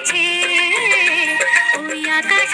গেছে ওই আকাশ